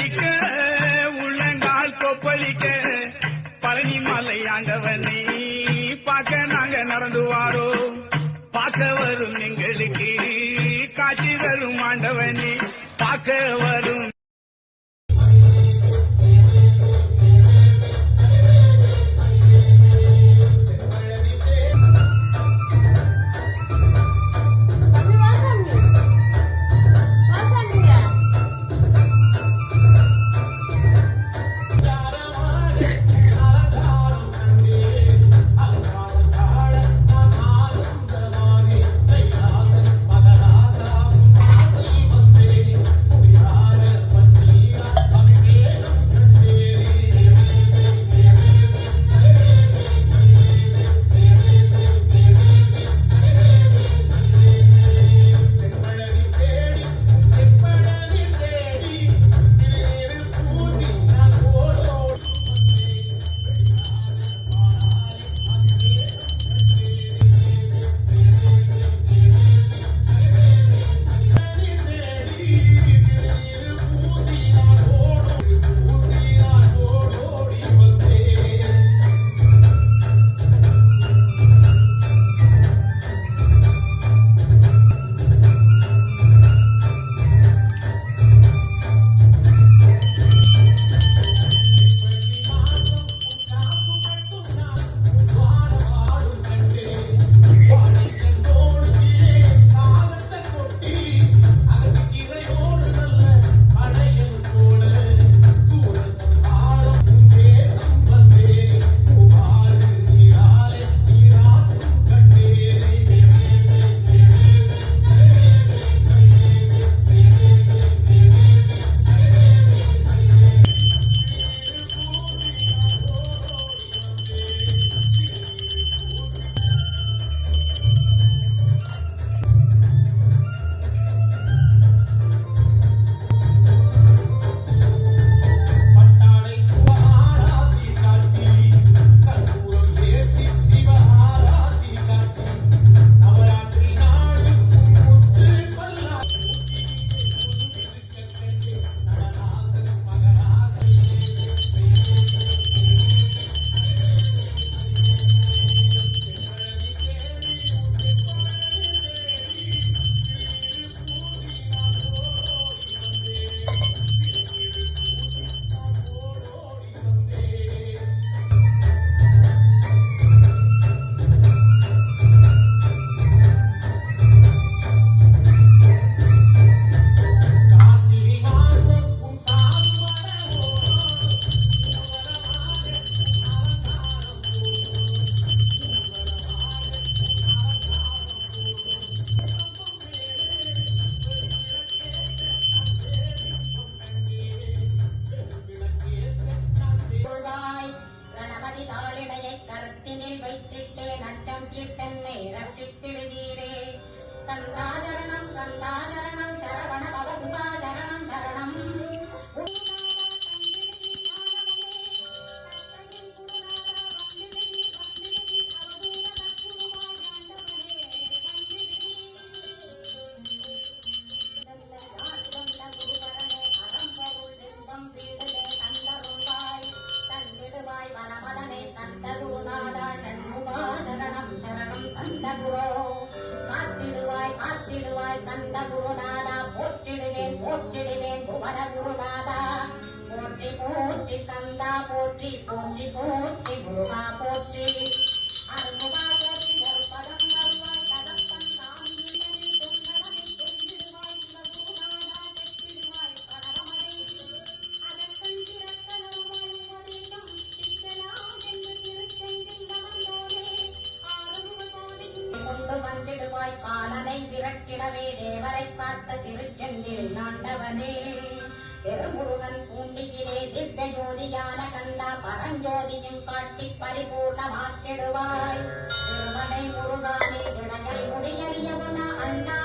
அடிக்க உள்ளங்கால் கொப்பளிக்க பழனி மலை ஆண்டவனை பார்க்க நாங்க நடந்து வாரோ. பார்க்க வரும் எங்களுக்கு காட்சி தரும் ஆண்டவனே பார்க்க வரும் கருத்தினில் வைத்திட்டே நட்டம் தீர்த்தன்மை குரோ காத்திடுவாய் காத்திடுவாய் சந்த குருநாதா போற்றிடுவேன் போற்றிடுவேன் குமர குருநாதா போற்றி போற்றி சந்தா போற்றி போற்றி போற்றி குருவா போற்றி. திகழ்கிடவே தேவரை பார்த்த திருச்செந்தில் நாண்டவனே. பெருமுருகன் பூண்டியிலே திவ்ய ஜோதியான கந்தா பரஞ்சோதியும் காட்டி பரிபூர்ணமாக்கிடுவாய் திருமலை முருகானே முடியறியவன அண்ணா